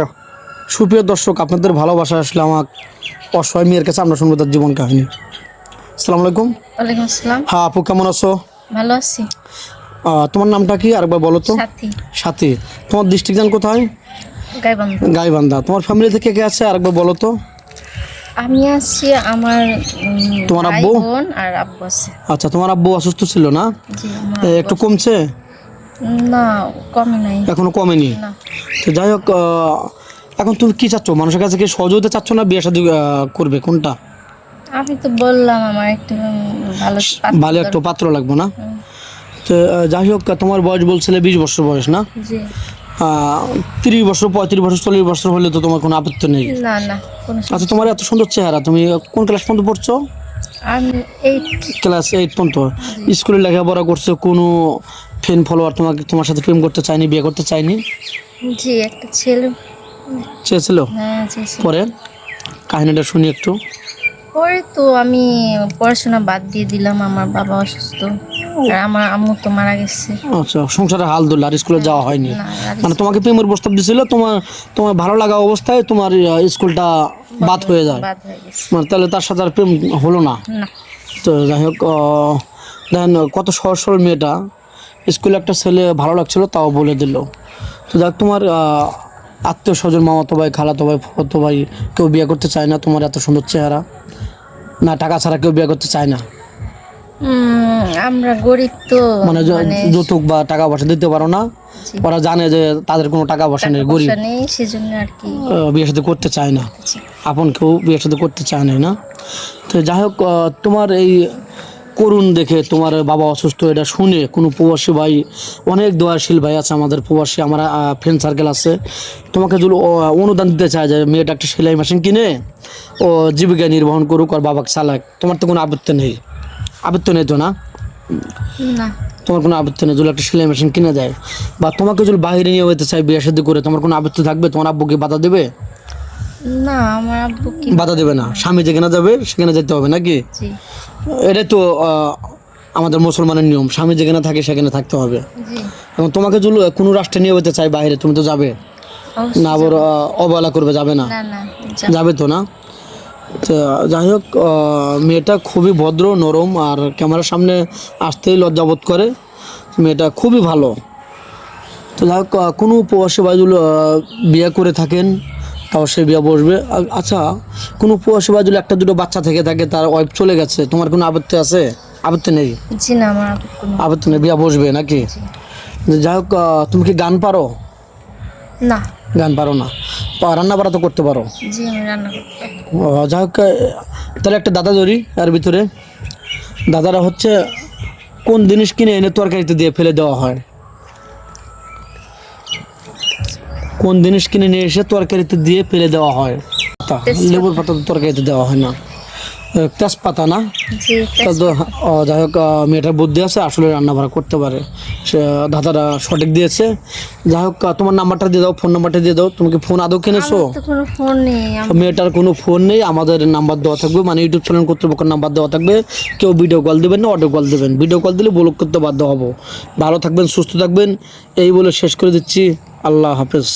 নাও সুপ্রিয় দর্শক আপনাদের ভালোবাসা আসলে আমার অসহায় মেয়ের কাছে আমরা শুনব তার জীবন কাহিনী। আসসালামু আলাইকুম। ওয়ালাইকুম আসসালাম। হ্যাঁ আপু কেমন আছো? ভালো আছি। তোমার নামটা কি? আরেকবার বলো তো। সাথী। সাথী। তোমার ডিস্ট্রিক্ট জান কোথায়? গাইবান্ধ। গাইবান্ধা। তোমার ফ্যামিলি থেকে কে আছে? আরেকবার বলো তো। আমি আছি আমার তোমার আব্বু? আর আব্বু আছে। আচ্ছা তোমার আব্বু অসুস্থ ছিল না? একটু কমছে? না কমই নাই। এখনও কমেনি? না। তো যাই হোক এখন তুমি কি চাচ্ছ? মানুষের কাছে কি সহযোগিতা চাচ্ছ না বিয়ে শাদী করবে? কোনটা? আমি তো বললাম আমার একটু ভালো ভালো একটু পাত্র লাগবে না? তো যাই হোক তোমার বয়স বলছিলে বিশ বছর বয়স না? তিরিশ বছর পঁয়ত্রিশ বছর চল্লিশ বছর হলে তো তোমার কোনো আপত্তি নেই। না না আচ্ছা তোমার এত সুন্দর চেহারা তুমি কোন ক্লাস পর্যন্ত পড়ছো? আমি ক্লাস এইট পর্যন্ত। স্কুলে লেখাপড়া করছ কোনো ফ্রেন্ড ফলোয়ার তোমাকে তোমার সাথে প্রেম করতে চায়নি বিয়ে করতে চায়নি? জি একটা ছেলে। চেয়েছিল? হ্যাঁ জি। পরে? কাহিনীটা শুনি একটু। পরে তো আমি পড়াশোনা বাদ দিয়ে দিলাম আমার বাবা অসুস্থ। আর আমার আম্মু তো মারা গেছে। আচ্ছা সংসারে হাল ধরলে আর স্কুলে যাওয়া হয়নি। না আর মানে তোমাকে প্রেমের প্রস্তাব দিছিল তোমার তোমার ভালো লাগা অবস্থায় তোমার আহ, স্কুলটা বাদ হয়ে যায়। বাদ হয়ে গেছে। মানে তাহলে তার সাথে আর প্রেম হলো না। না। তো যাই হোক আহ, দেখেন কত সহজ সরল মেয়েটা। স্কুলে একটা ছেলে ভালো লাগছিল তাও বলে দিল। তো দেখ তোমার আত্মীয় স্বজন মামাতো ভাই খালাতো ভাই ফুফাতো ভাই কেউ বিয়ে করতে চায় না তোমার এত সুন্দর চেহারা। না টাকা ছাড়া কেউ বিয়ে করতে চায় না। আমরা গরিব তো মানে মানে যৌতুক বা টাকা পয়সা দিতে পারো না। ওরা জানে যে তাদের কোনো টাকা পয়সা নেই গরিব। সেজন্য আর কি। বিয়ে সাথে করতে চায় না। আপন কেউ বিয়ে সাথে করতে চায় না না? তো যাই হোক তোমার এই করুণ দেখে তোমার বাবা অসুস্থ এটা শুনে কোনো প্রবাসী ভাই অনেক দয়াশীল ভাই আছে আমাদের প্রবাসী আমার ফ্রেন্ড সার্কেল আছে। তোমাকে যদি অনুদান দিতে চায় যে মেয়েটা একটা সেলাই মেশিন কিনে ও জীবিকা নির্বাহন করুক আর বাবাকে চালাক তোমার তো কোনো আপত্তি নেই। আপত্তি নেই তো না? না। তোমার কোনো আপত্তি নেই যদি একটা সেলাই মেশিন কিনে দেয়। বা তোমাকে যদি বাইরে নিয়ে যেতে চাই বিয়ে শাদী করে তোমার কোনো আপত্তি থাকবে? তোমার আব্বুকে বাধা দেবে? না আমার আব্বু কি বাধা দেবে না। স্বামী যেখানে যাবে সেখানে যেতে হবে নাকি? জি। এটাই তো আমাদের মুসলমানের নিয়ম। স্বামী যেখানে থাকে সেখানে থাকতে হবে। এবং তোমাকে যদি কোনো রাষ্ট্রে নিয়ে যেতে চাই বাইরে তুমি তো যাবে। না আবার অবহেলা করবে যাবে না। যাবে। তো না? যাই হোক মেয়েটা খুবই ভদ্র নরম আর ক্যামেরার সামনে আসতেই লজ্জাবোধ করে। মেয়েটা খুবই ভালো। তো যাই হোক কোনো উপবাসী বাজুল বিয়ে করে থাকেন। তাও সে বিয়ে বসবে। আচ্ছা কোনো প্রবাসী বাজুল একটা দুটো বাচ্চা থেকে থাকে তার ওয়াইফ চলে গেছে তোমার কোনো আপত্তি আছে? আপত্তি নেই? জি না আমার কোনো আপত্তি নেই বিয়ে বসবে নাকি? যাই হোক তুমি কি গান পারো? না। গান পারো না। রান্না বাড়া তো করতে পারো। জি আমি রান্না করতে। যাই হোক তাহলে একটা দাদা ধরি এর ভিতরে। দাদারা হচ্ছে কোন জিনিস কিনে এনে তরকারিতে দিয়ে ফেলে দেওয়া হয়? কোন জিনিস কিনে নিয়ে এসে তরকারিতে দিয়ে ফেলে দেওয়া হয়? লেবুর পাতা তো তরকারিতে দেওয়া হয় না। তেজপাতা না? যাই হোক মেয়েটার বুদ্ধি আছে আসলে রান্না বান্না করতে পারে। সে দাদারা সঠিক দিয়েছে। যাই হোক তোমার নাম্বারটা দিয়ে দাও ফোন নাম্বারটা দিয়ে দাও। তুমি কি ফোন আদৌ কিনেছো? মেয়েটার কোনো ফোন নেই আমাদের নাম্বার দেওয়া থাকবে মানে ইউটিউব চ্যানেল কর্তৃপক্ষের নাম্বার দেওয়া থাকবে। কেউ ভিডিও কল দেবেন না অডিও কল দেবেন। ভিডিও কল দিলে ব্লক করতে বাধ্য হব। ভালো থাকবেন সুস্থ থাকবেন এই বলে শেষ করে দিচ্ছি। আল্লাহ হাফেজ।